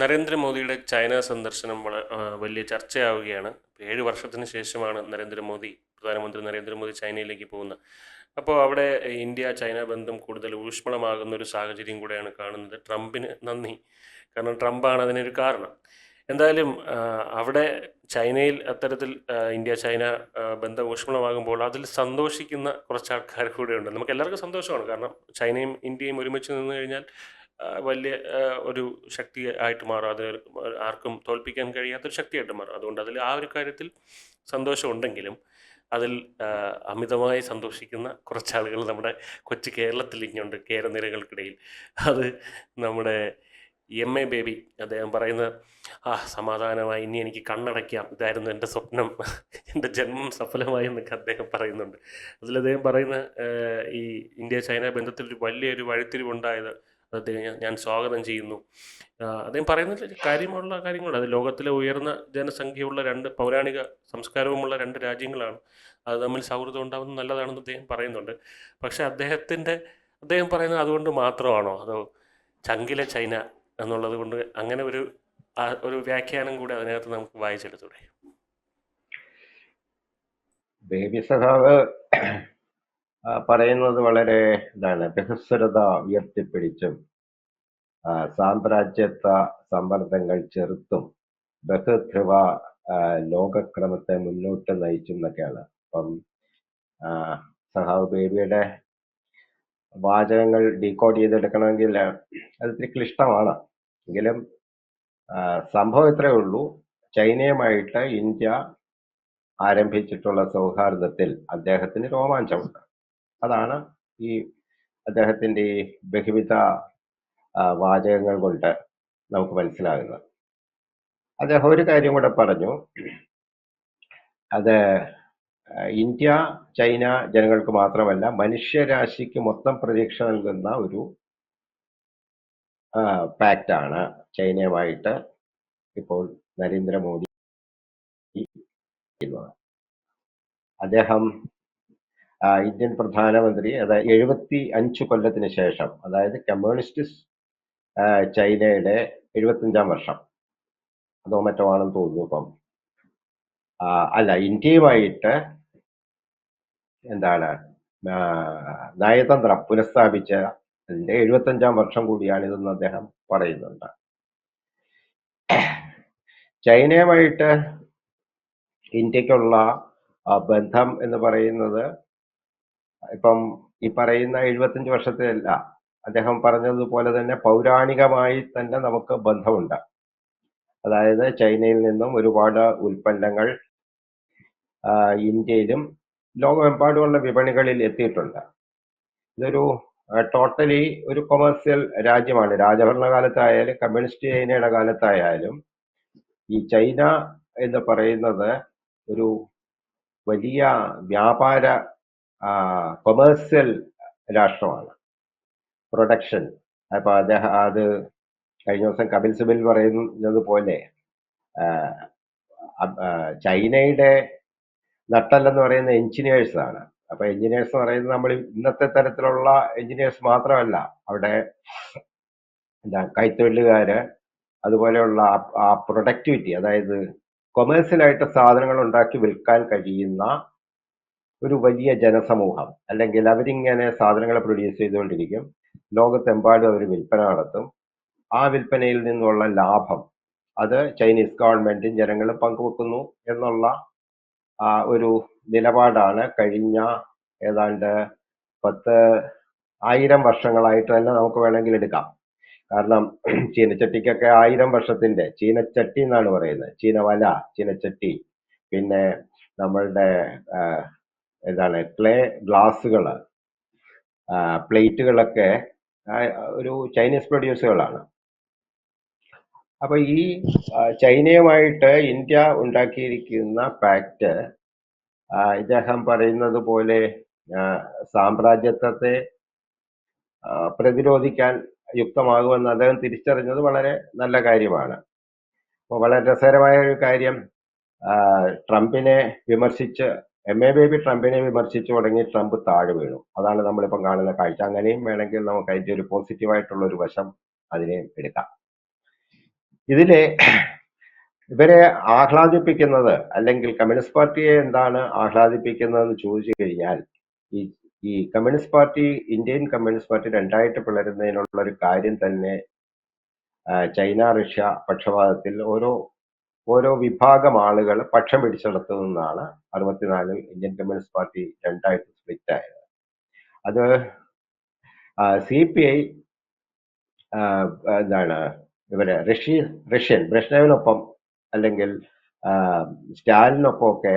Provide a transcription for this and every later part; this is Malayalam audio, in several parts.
നരേന്ദ്രമോദിയുടെ ചൈന സന്ദർശനം വലിയ ചർച്ചയാവുകയാണ്. ഏഴ് വർഷത്തിന് ശേഷമാണ് നരേന്ദ്രമോദി പ്രധാനമന്ത്രി നരേന്ദ്രമോദി ചൈനയിലേക്ക് പോകുന്നത്. അപ്പോൾ അവിടെ ഇന്ത്യ ചൈന ബന്ധം കൂടുതൽ ഊഷ്മളമാകുന്ന ഒരു സാഹചര്യം കൂടെയാണ് കാണുന്നത്. ട്രംപിന് നന്ദി. കാരണം ട്രംപാണ് അതിനൊരു കാരണം. എന്തായാലും അവിടെ ചൈനയിൽ അത്തരത്തിൽ ഇന്ത്യ ചൈന ബന്ധം ഊഷ്മളമാകുമ്പോൾ അതിൽ സന്തോഷിക്കുന്ന കുറച്ച് ആൾക്കാർ കൂടെയുണ്ട്. നമുക്ക് എല്ലാവർക്കും സന്തോഷമാണ്. കാരണം ചൈനയും ഇന്ത്യയും ഒരുമിച്ച് നിന്ന് കഴിഞ്ഞാൽ വലിയ ഒരു ശക്തി ആയിട്ട് മാറും. അത് ആർക്കും തോൽപ്പിക്കാൻ കഴിയാത്തൊരു ശക്തിയായിട്ട് മാറും. അതുകൊണ്ട് അതിൽ ആ ഒരു കാര്യത്തിൽ സന്തോഷമുണ്ടെങ്കിലും അതിൽ അമിതമായി സന്തോഷിക്കുന്ന കുറച്ചാളുകൾ നമ്മുടെ കൊച്ചു കേരളത്തിൽ ഇങ്ങുണ്ട് കേരനിരകൾക്കിടയിൽ. അത് നമ്മുടെ എം എ ബേബി അദ്ദേഹം പറയുന്നത് ആ സമാധാനമായി ഇനി എനിക്ക് കണ്ണടയ്ക്കാം. ഇതായിരുന്നു എന്റെ സ്വപ്നം. എന്റെ ജന്മം സഫലമായി എന്നൊക്കെ അദ്ദേഹം പറയുന്നുണ്ട്. അതിൽ അദ്ദേഹം പറയുന്ന ഈ ഇന്ത്യ ചൈന ബന്ധത്തിൽ ഒരു വലിയൊരു വഴിത്തിരിവുണ്ടായത് അദ്ദേഹം ഞാൻ- സ്വാഗതം ചെയ്യുന്നു. അദ്ദേഹം പറയുന്നത് കാര്യമുള്ള കാര്യങ്ങൾ അത് ലോകത്തിലെ ഉയർന്ന ജനസംഖ്യയുള്ള രണ്ട് പൗരാണിക സംസ്കാരവുമുള്ള രണ്ട് രാജ്യങ്ങളാണ്. അത് തമ്മിൽ സൗഹൃദം ഉണ്ടാകുന്നത് നല്ലതാണെന്ന് അദ്ദേഹം പറയുന്നുണ്ട്. പക്ഷേ അദ്ദേഹത്തിന്റെ അദ്ദേഹം പറയുന്നത് അതുകൊണ്ട് മാത്രമാണോ? അതോ ചങ്കിലെ ചൈന എന്നുള്ളത് കൊണ്ട് അങ്ങനെ ഒരു ഒരു വ്യാഖ്യാനം കൂടി അതിനകത്ത് നമുക്ക് വായിച്ചെടുത്തൂടെ? ബേബി സഖാവ് പറയുന്നത് വളരെ ഇതാണ്. ബഹുസ്വരത ഉയർത്തിപ്പിടിച്ചും സാമ്രാജ്യത്വ സമ്മർദ്ദങ്ങൾ ചെറുത്തും ബഹുധ്രുവ ലോകക്രമത്തെ മുന്നോട്ട് നയിച്ചും എന്നൊക്കെയാണ്. അപ്പം സഹാവ് ബേബിയുടെ വാചകങ്ങൾ ഡീകോഡ് ചെയ്തെടുക്കണമെങ്കിൽ അത് ഇത്തിരി ക്ലിഷ്ടമാണ് എങ്കിലും സംഭവം ഇത്രയേ ഉള്ളൂ. ചൈനയുമായിട്ട് ഇന്ത്യ ആരംഭിച്ചിട്ടുള്ള സൗഹാർദ്ദത്തിൽ അദ്ദേഹത്തിന് രോമാഞ്ചമുണ്ട്. അതാണ് ഈ അദ്ദേഹത്തിന്റെ ഈ ബഹുവിധ വാചകങ്ങൾ കൊണ്ട് നമുക്ക് മനസ്സിലാകുന്നത്. അദ്ദേഹം ഒരു കാര്യം കൂടെ പറഞ്ഞു. അത് ഇന്ത്യ ചൈന ജനങ്ങൾക്ക് മാത്രമല്ല മനുഷ്യരാശിക്ക് മൊത്തം പ്രതീക്ഷ നൽകുന്ന ഒരു പാക്റ്റാണ്. ചൈനയുമായിട്ട് ഇപ്പോൾ നരേന്ദ്രമോദി അദ്ദേഹം ഇന്ത്യൻ പ്രധാനമന്ത്രി അതായത് എഴുപത്തി അഞ്ച് കൊല്ലത്തിന് ശേഷം അതായത് കമ്മ്യൂണിസ്റ്റ് ചൈനയുടെ എഴുപത്തഞ്ചാം വർഷം. അതോ മറ്റോ ആണെന്ന് തോന്നുന്നു ഇപ്പം. അല്ല ഇന്ത്യയുമായിട്ട് എന്താണ് നയതന്ത്രം പുനഃസ്ഥാപിച്ച അതിന്റെ എഴുപത്തഞ്ചാം വർഷം കൂടിയാണ് ഇതെന്ന് അദ്ദേഹം പറയുന്നുണ്ട്. ചൈനയുമായിട്ട് ഇന്ത്യക്കുള്ള ബന്ധം എന്ന് പറയുന്നത് ഇപ്പം ഈ പറയുന്ന എഴുപത്തഞ്ച് വർഷത്തിലല്ല അദ്ദേഹം പറഞ്ഞതുപോലെ തന്നെ പൗരാണികമായി തന്നെ നമുക്ക് ബന്ധമുണ്ട്. അതായത് ചൈനയിൽ നിന്നും ഒരുപാട് ഉൽപ്പന്നങ്ങൾ ഇന്ത്യയിലും ലോകമെമ്പാടുമുള്ള വിപണികളിൽ എത്തിയിട്ടുണ്ട്. ഇതൊരു ടോട്ടലി ഒരു കൊമേഴ്സ്യൽ രാജ്യമാണ്. രാജഭരണകാലത്തായാലും കമ്മ്യൂണിസ്റ്റ് ചൈനയുടെ കാലത്തായാലും ഈ ചൈന എന്ന് പറയുന്നത് ഒരു വലിയ വ്യാപാര കൊമേഴ്സ്യൽ രാഷ്ട്രമാണ്. പ്രൊഡക്ഷൻ അപ്പൊ അദ്ദേഹം അത് കഴിഞ്ഞ ദിവസം കപിൽ സിബിൽ പറയുന്നത് പോലെ ചൈനയുടെ നട്ടല്ലെന്ന് പറയുന്ന എഞ്ചിനീയേഴ്സ് ആണ്. അപ്പൊ എഞ്ചിനീയേഴ്സ് എന്ന് പറയുന്നത് നമ്മൾ ഇന്നത്തെ തരത്തിലുള്ള എഞ്ചിനീയേഴ്സ് മാത്രമല്ല അവിടെ എന്താ കൈത്തൊഴിലുകാര് അതുപോലെയുള്ള ആ പ്രൊഡക്ടിവിറ്റി അതായത് കൊമേഴ്സ്യലായിട്ട് സാധനങ്ങൾ ഉണ്ടാക്കി വിൽക്കാൻ കഴിയുന്ന ഒരു വലിയ ജനസമൂഹം അല്ലെങ്കിൽ അവരിങ്ങനെ സാധനങ്ങൾ പ്രൊഡ്യൂസ് ചെയ്തുകൊണ്ടിരിക്കും ലോകത്തെമ്പാടും അവർ വിൽപ്പന നടത്തും. ആ വിൽപ്പനയിൽ നിന്നുള്ള ലാഭം അത് ചൈനീസ് ഗവൺമെന്റും ജനങ്ങളും പങ്കുവെക്കുന്നു എന്നുള്ള ഒരു നിലപാടാണ് കഴിഞ്ഞ ഏതാണ്ട് പത്ത് ആയിരം വർഷങ്ങളായിട്ട് തന്നെ നമുക്ക് വേണമെങ്കിൽ എടുക്കാം. കാരണം ചീനച്ചട്ടിക്കൊക്കെ ആയിരം വർഷത്തിന്റെ ചീനച്ചട്ടി എന്നാണ് പറയുന്നത്. ചീനവല ചീനച്ചട്ടി പിന്നെ നമ്മളുടെ എന്താണ് ക്ലേ ഗ്ലാസ്സുകൾ പ്ലേറ്റുകളൊക്കെ ഒരു ചൈനീസ് പ്രൊഡ്യൂസുകളാണ് അപ്പൊ ഈ ചൈനയുമായിട്ട് ഇന്ത്യ ഉണ്ടാക്കിയിരിക്കുന്ന പാക്റ്റ് ഇദ്ദേഹം പറയുന്നത് പോലെ സാമ്രാജ്യത്വത്തെ പ്രതിരോധിക്കാൻ യുക്തമാകുമെന്ന് അദ്ദേഹം തിരിച്ചറിഞ്ഞത് വളരെ നല്ല കാര്യമാണ്. അപ്പോൾ വളരെ രസകരമായ ഒരു കാര്യം ട്രംപിനെ വിമർശിച്ച് എം എ ബേബി ട്രംപിനെ വിമർശിച്ചു തുടങ്ങി ട്രംപ് താഴെ വീണു. അതാണ് നമ്മളിപ്പം കാണുന്ന കാഴ്ച. അങ്ങനെയും വേണമെങ്കിൽ നമുക്ക് അതിന്റെ ഒരു പോസിറ്റീവായിട്ടുള്ള ഒരു വശം അതിനെ എടുക്കാം. ഇതിലെ ഇവരെ ആഹ്ലാദിപ്പിക്കുന്നത് അല്ലെങ്കിൽ കമ്മ്യൂണിസ്റ്റ് പാർട്ടിയെ എന്താണ് ആഹ്ലാദിപ്പിക്കുന്നത് എന്ന് ചോദിച്ചു കഴിഞ്ഞാൽ ഈ ഈ communist party Indian communist party രണ്ടായിട്ട് പിളരുന്നതിനുള്ള ഒരു കാര്യം തന്നെ ചൈന റഷ്യ പക്ഷപാതത്തിൽ ഓരോ ഓരോ വിഭാഗം ആളുകൾ പക്ഷം പിടിച്ചെടുത്തു നിന്നാണ് അറുപത്തിനാലിൽ ഇന്ത്യൻ കമ്മ്യൂണിസ്റ്റ് പാർട്ടി രണ്ടായിട്ട് സ്പ്ലിറ്റ് ആയത് അത് സി പി ഐ എന്താണ് ഇവർ റഷ്യ റഷ്യൻ ബ്രഷ്നവിനൊപ്പം അല്ലെങ്കിൽ സ്റ്റാലിനൊപ്പമൊക്കെ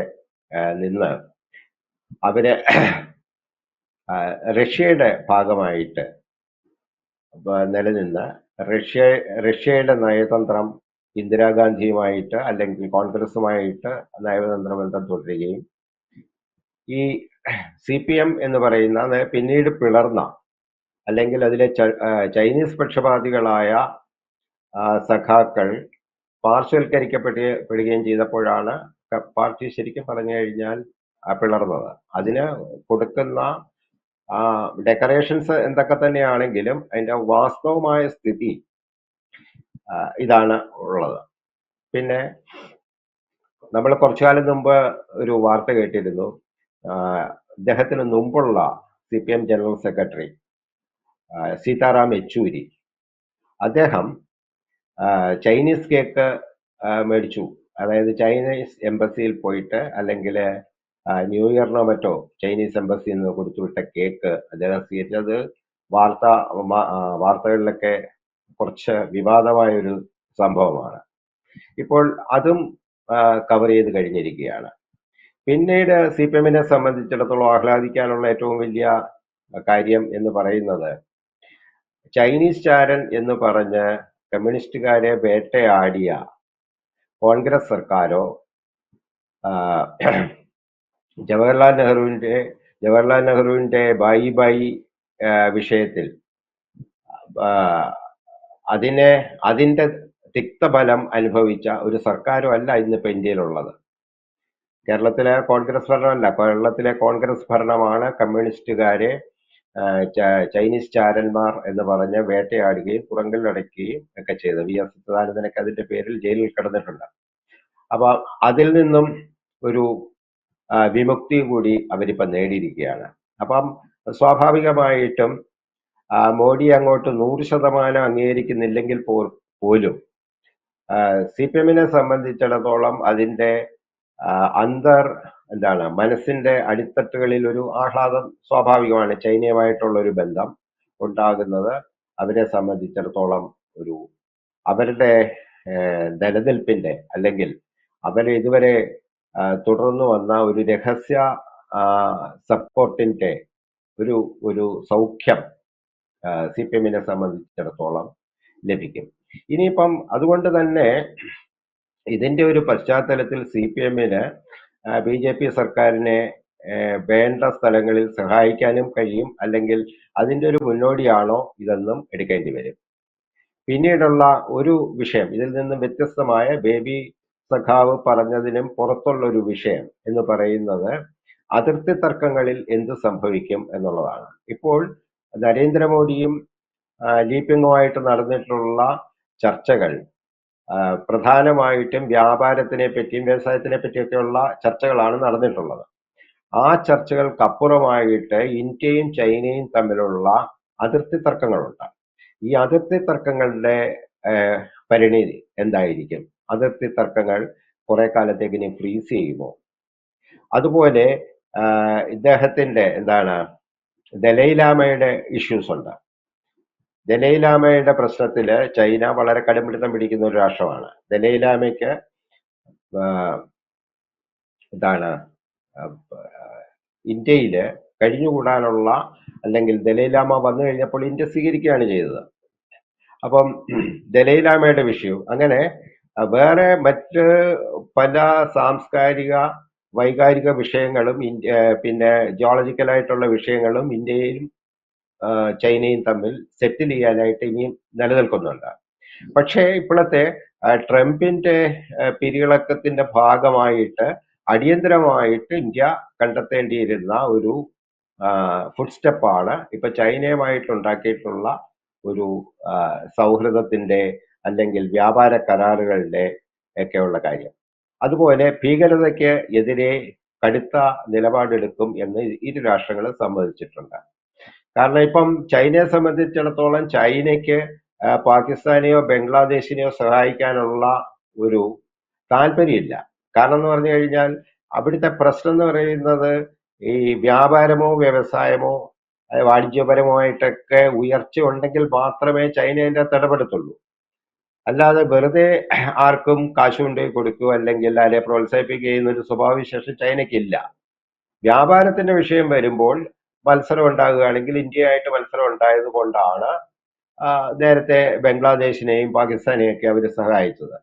നിന്ന് അവരെ റഷ്യയുടെ ഭാഗമായിട്ട് നിലനിന്ന് റഷ്യ റഷ്യയുടെ നയതന്ത്രം ഇന്ദിരാഗാന്ധിയുമായിട്ട് അല്ലെങ്കിൽ കോൺഗ്രസുമായിട്ട് നയതന്ത്ര ബന്ധം തുടരുകയും ഈ സി പി എം എന്ന് പറയുന്ന പിന്നീട് പിളർന്ന അല്ലെങ്കിൽ അതിലെ ചൈനീസ് പക്ഷപാതികളായ സഖാക്കൾ പാർശ്വവൽക്കരിക്കപ്പെടുകയും പെടുകയും ചെയ്തപ്പോഴാണ് പാർട്ടി ശരിക്കും പറഞ്ഞു കഴിഞ്ഞാൽ പിളർന്നത്. അതിന് കൊടുക്കുന്ന ഡെക്കറേഷൻസ് എന്തൊക്കെ തന്നെയാണെങ്കിലും അതിന്റെ വാസ്തവമായ സ്ഥിതി ഇതാണ് ഉള്ളത്. പിന്നെ നമ്മൾ കുറച്ചു കാലം മുമ്പ് ഒരു വാർത്ത കേട്ടിരുന്നു. ആ, ഇദ്ദേഹത്തിന് മുമ്പുള്ള C P M general secretary Sitaram Yechury. അദ്ദേഹം ചൈനീസ് കേക്ക് മേടിച്ചു. അതായത് ചൈനീസ് എംബസിയിൽ പോയിട്ട് അല്ലെങ്കിൽ ന്യൂ ഇയറിനോ മറ്റോ ചൈനീസ് എംബസിയിൽ നിന്ന് കൊടുത്തുവിട്ട കേക്ക് അദ്ദേഹം സ്വീകരിച്ചത് വാർത്ത വാർത്തകളിലൊക്കെ കുറച്ച് വിവാദമായ ഒരു സംഭവമാണ്. ഇപ്പോൾ അതും കവർ ചെയ്ത് കഴിഞ്ഞിരിക്കുകയാണ്. പിന്നീട് സി പി എമ്മിനെ സംബന്ധിച്ചിടത്തോളം ആഹ്ലാദിക്കാനുള്ള ഏറ്റവും വലിയ കാര്യം എന്ന് പറയുന്നത് ചൈനീസ് ചാരൻ എന്ന് പറഞ്ഞ് കമ്മ്യൂണിസ്റ്റുകാരെ വേട്ടയാടിയ കോൺഗ്രസ് സർക്കാരോ ജവഹർലാൽ നെഹ്റുവിന്റെ ജവഹർലാൽ നെഹ്റുവിന്റെ ബായി ബായി വിഷയത്തിൽ അതിനെ അതിന്റെ തിക്തഫലം അനുഭവിച്ച ഒരു സർക്കാരും അല്ല ഇന്നിപ്പോൾ ഇന്ത്യയിലുള്ളത്. കേരളത്തിലെ കോൺഗ്രസ് ഭരണമല്ല. കേരളത്തിലെ കോൺഗ്രസ് ഭരണമാണ് കമ്മ്യൂണിസ്റ്റുകാരെ ചൈനീസ് ചാരന്മാർ എന്ന് പറഞ്ഞ് വേട്ടയാടുകയും തുറങ്കലിലടയ്ക്കുകയും ഒക്കെ ചെയ്തത് വി എസ് സച്ചിദാനന്ദനൊക്കെ അതിന്റെ പേരിൽ ജയിലിൽ കിടന്നിട്ടുണ്ട്. അപ്പൊ അതിൽ നിന്നും ഒരു വിമുക്തി കൂടി അവരിപ്പം നേടിയിരിക്കുകയാണ്. അപ്പം സ്വാഭാവികമായിട്ടും മോഡി അങ്ങോട്ട് നൂറ് ശതമാനം അംഗീകരിക്കുന്നില്ലെങ്കിൽ പോലും. സി പി എമ്മിനെ സംബന്ധിച്ചിടത്തോളം അതിന്റെ അന്തർ എന്താണ് മനസ്സിന്റെ അടിത്തട്ടുകളിൽ ഒരു ആഹ്ലാദം സ്വാഭാവികമാണ് ചൈനയുമായിട്ടുള്ള ഒരു ബന്ധം ഉണ്ടാകുന്നത്. അവരെ സംബന്ധിച്ചിടത്തോളം ഒരു അവരുടെ നിലനിൽപ്പിന്റെ അല്ലെങ്കിൽ അവർ ഇതുവരെ തുടർന്നു വന്ന ഒരു രഹസ്യ സപ്പോർട്ടിന്റെ ഒരു ഒരു സൗഖ്യം സി പി എമ്മിനെ സംബന്ധിച്ചിടത്തോളം ലഭിക്കും. ഇനിയിപ്പം അതുകൊണ്ട് തന്നെ ഇതിന്റെ ഒരു പശ്ചാത്തലത്തിൽ സി പി എമ്മിന് ബി ജെ പി സർക്കാരിനെ വേണ്ട സ്ഥലങ്ങളിൽ സഹായിക്കാനും കഴിയും അല്ലെങ്കിൽ അതിന്റെ ഒരു മുന്നോടിയാണോ ഇതെന്നും എടുക്കേണ്ടി വരും. പിന്നീടുള്ള ഒരു വിഷയം ഇതിൽ നിന്നും വ്യത്യസ്തമായ ബേബി സഖാവ് പറഞ്ഞതിനും പുറത്തുള്ള ഒരു വിഷയം എന്ന് പറയുന്നത് അതിർത്തി തർക്കങ്ങളിൽ എന്ത് സംഭവിക്കും എന്നുള്ളതാണ്. ഇപ്പോൾ നരേന്ദ്രമോദിയും ലീപിങ്ങുമായിട്ട് നടന്നിട്ടുള്ള ചർച്ചകൾ പ്രധാനമായിട്ടും വ്യാപാരത്തിനെ പറ്റിയും വ്യവസായത്തിനെ പറ്റിയൊക്കെയുള്ള ചർച്ചകളാണ് നടന്നിട്ടുള്ളത്. ആ ചർച്ചകൾക്കപ്പുറമായിട്ട് ഇന്ത്യയും ചൈനയും തമ്മിലുള്ള അതിർത്തി തർക്കങ്ങളുണ്ട്. ഈ അതിർത്തി തർക്കങ്ങളുടെ പരിണിതി എന്തായിരിക്കും? അതിർത്തി തർക്കങ്ങൾ കുറെ കാലത്തേക്ക് ഇനി ഫ്രീസ് ചെയ്യുമോ? അതുപോലെ ഇദ്ദേഹത്തിന്റെ എന്താണ് ദലൈലാമയുടെ ഇഷ്യൂസ് ഉണ്ട്. ദലൈലാമയുടെ പ്രശ്നത്തിൽ ചൈന വളരെ കടുംപിടുത്തം പിടിക്കുന്ന ഒരു രാഷ്ട്രമാണ്. ദലൈലാമയ്ക്ക് എന്താണ് ഇന്ത്യയിൽ കഴിഞ്ഞുകൂടാനുള്ള അല്ലെങ്കിൽ ദലൈലാമ വന്നു കഴിഞ്ഞപ്പോൾ ഇന്ത്യ സ്വീകരിക്കുകയാണ് ചെയ്തത്. അപ്പം ദലൈലാമയുടെ വിഷയവും അങ്ങനെ വേറെ മറ്റ് പല സാംസ്കാരിക വൈകാരിക വിഷയങ്ങളും പിന്നെ ജിയോളജിക്കൽ ആയിട്ടുള്ള വിഷയങ്ങളും ഇന്ത്യയും ചൈനയും തമ്മിൽ സെറ്റിൽ ചെയ്യാനായിട്ട് ഇനിയും നിലനിൽക്കുന്നുണ്ട്. പക്ഷേ ഇപ്പോഴത്തെ ട്രംപിന്റെ പിരികളക്കത്തിന്റെ ഭാഗമായിട്ട് അടിയന്തരമായിട്ട് ഇന്ത്യ കണ്ടെത്തേണ്ടിയിരുന്ന ഒരു ഫുഡ് സ്റ്റെപ്പാണ് ഇപ്പൊ ചൈനയുമായിട്ടുണ്ടാക്കിയിട്ടുള്ള ഒരു സൗഹൃദത്തിന്റെ അല്ലെങ്കിൽ വ്യാപാര കരാറുകളുടെ ഒക്കെയുള്ള കാര്യം. അതുപോലെ ഭീകരതയ്ക്ക് എതിരെ കടുത്ത നിലപാടെടുക്കും എന്ന് ഇരു രാഷ്ട്രങ്ങളും സമ്മതിച്ചിട്ടുണ്ട്. കാരണം ഇപ്പം ചൈനയെ സംബന്ധിച്ചിടത്തോളം ചൈനയ്ക്ക് പാകിസ്ഥാനെയോ ബംഗ്ലാദേശിനെയോ സഹായിക്കാനുള്ള ഒരു താല്പര്യമില്ല. കാരണം എന്ന് പറഞ്ഞു കഴിഞ്ഞാൽ അവിടുത്തെ പ്രശ്നം എന്ന് പറയുന്നത് ഈ വ്യാപാരമോ വ്യവസായമോ വാണിജ്യപരമോ വാണിജ്യപരമായിട്ടൊക്കെ ഉയർച്ച ഉണ്ടെങ്കിൽ മാത്രമേ ചൈന അതിന്റെ അല്ലാതെ വെറുതെ ആർക്കും കാശ് കൊണ്ട് കൊടുക്കുക അല്ലെങ്കിൽ അല്ലെ പ്രോത്സാഹിപ്പിക്കുക ഒരു സ്വഭാവവിശേഷം ചൈനയ്ക്കില്ല. വ്യാപാരത്തിന്റെ വിഷയം വരുമ്പോൾ മത്സരം ഉണ്ടാകുകയാണെങ്കിൽ ഇന്ത്യയായിട്ട് മത്സരം ഉണ്ടായത് കൊണ്ടാണ് നേരത്തെ ബംഗ്ലാദേശിനെയും പാകിസ്ഥാനെയും ഒക്കെ അവർ സഹായിച്ചത്.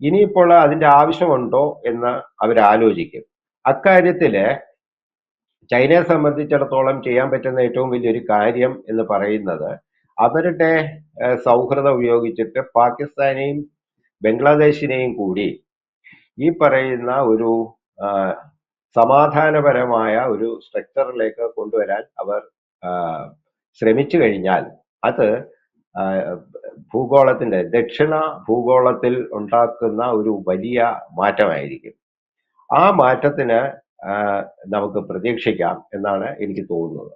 ഇനിയിപ്പോൾ അതിന്റെ ആവശ്യമുണ്ടോ എന്ന് അവർ ആലോചിക്കും അക്കാര്യത്തിൽ ചൈനയെ സംബന്ധിച്ചിടത്തോളം ചെയ്യാൻ പറ്റുന്ന ഏറ്റവും വലിയൊരു കാര്യം എന്ന് പറയുന്നത് അവരുടെ സൗഹൃദം ഉപയോഗിച്ചിട്ട് പാകിസ്ഥാനെയും ബംഗ്ലാദേശിനെയും കൂടി ഈ പറയുന്ന ഒരു സമാധാനപരമായ ഒരു സ്ട്രക്ചറിലേക്ക് കൊണ്ടുവരാൻ അവർ ശ്രമിച്ചു കഴിഞ്ഞാൽ അത് ഭൂഗോളത്തിന്റെ ദക്ഷിണ ഭൂഗോളത്തിൽ ഉണ്ടാക്കുന്ന ഒരു വലിയ മാറ്റമായിരിക്കും. ആ മാറ്റത്തിന് നമുക്ക് പ്രതീക്ഷിക്കാം എന്നാണ് എനിക്ക് തോന്നുന്നത്.